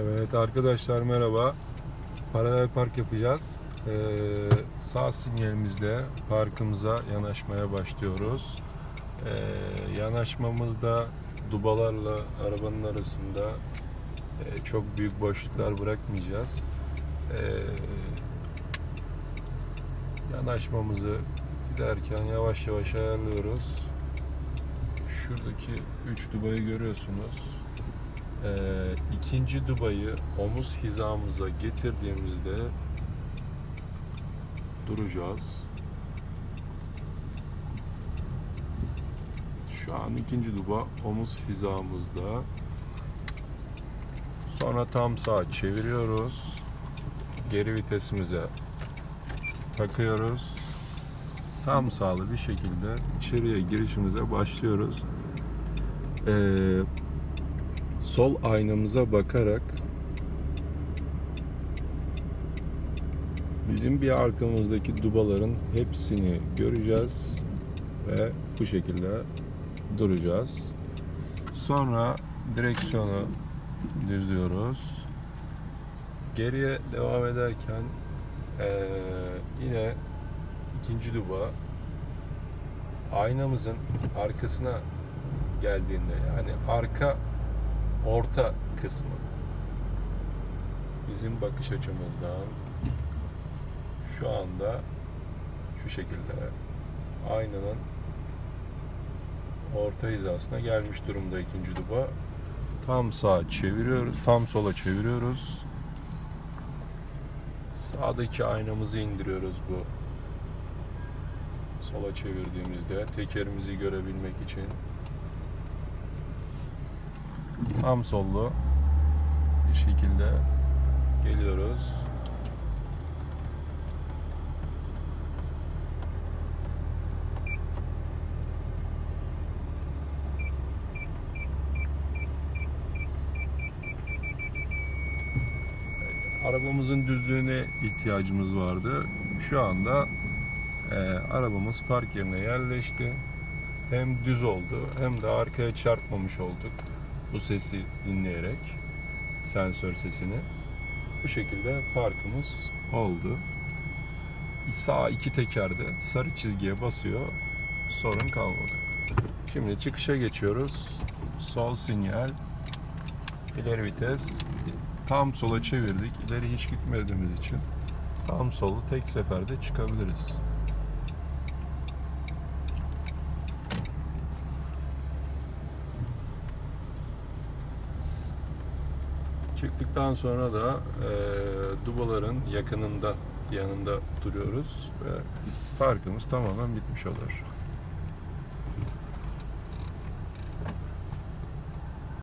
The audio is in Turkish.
Evet arkadaşlar merhaba. Paralel park yapacağız. Ee, sağ sinyalimizle parkımıza yanaşmaya başlıyoruz. Ee, yanaşmamızda dubalarla arabanın arasında e, çok büyük boşluklar bırakmayacağız. Ee, yanaşmamızı giderken yavaş yavaş ayarlıyoruz. Şuradaki 3 dubayı görüyorsunuz. Ee, ikinci dubayı omuz hizamıza getirdiğimizde duracağız. Şu an ikinci duba omuz hizamızda. Sonra tam sağ çeviriyoruz. Geri vitesimize takıyoruz. Tam sağlı bir şekilde içeriye girişimize başlıyoruz. Ee, sol aynamıza bakarak bizim bir arkamızdaki dubaların hepsini göreceğiz ve bu şekilde duracağız. Sonra direksiyonu düzlüyoruz. Geriye devam ederken eee, yine ikinci duba aynamızın arkasına geldiğinde yani arka orta kısmı bizim bakış açımızdan şu anda şu şekilde aynanın orta hizasına gelmiş durumda ikinci duba. Tam sağa çeviriyoruz, tam sola çeviriyoruz. Sağdaki aynamızı indiriyoruz bu sola çevirdiğimizde tekerimizi görebilmek için tam sollu bir şekilde geliyoruz. Arabamızın düzlüğüne ihtiyacımız vardı. Şu anda e, arabamız park yerine yerleşti. Hem düz oldu hem de arkaya çarpmamış olduk bu sesi dinleyerek sensör sesini. Bu şekilde parkımız oldu. Sağ iki tekerde sarı çizgiye basıyor. Sorun kalmadı. Şimdi çıkışa geçiyoruz. Sol sinyal, ileri vites, tam sola çevirdik. İleri hiç gitmediğimiz için tam solu tek seferde çıkabiliriz. Çıktıktan sonra da e, dubaların yakınında yanında duruyoruz ve parkımız tamamen bitmiş olur.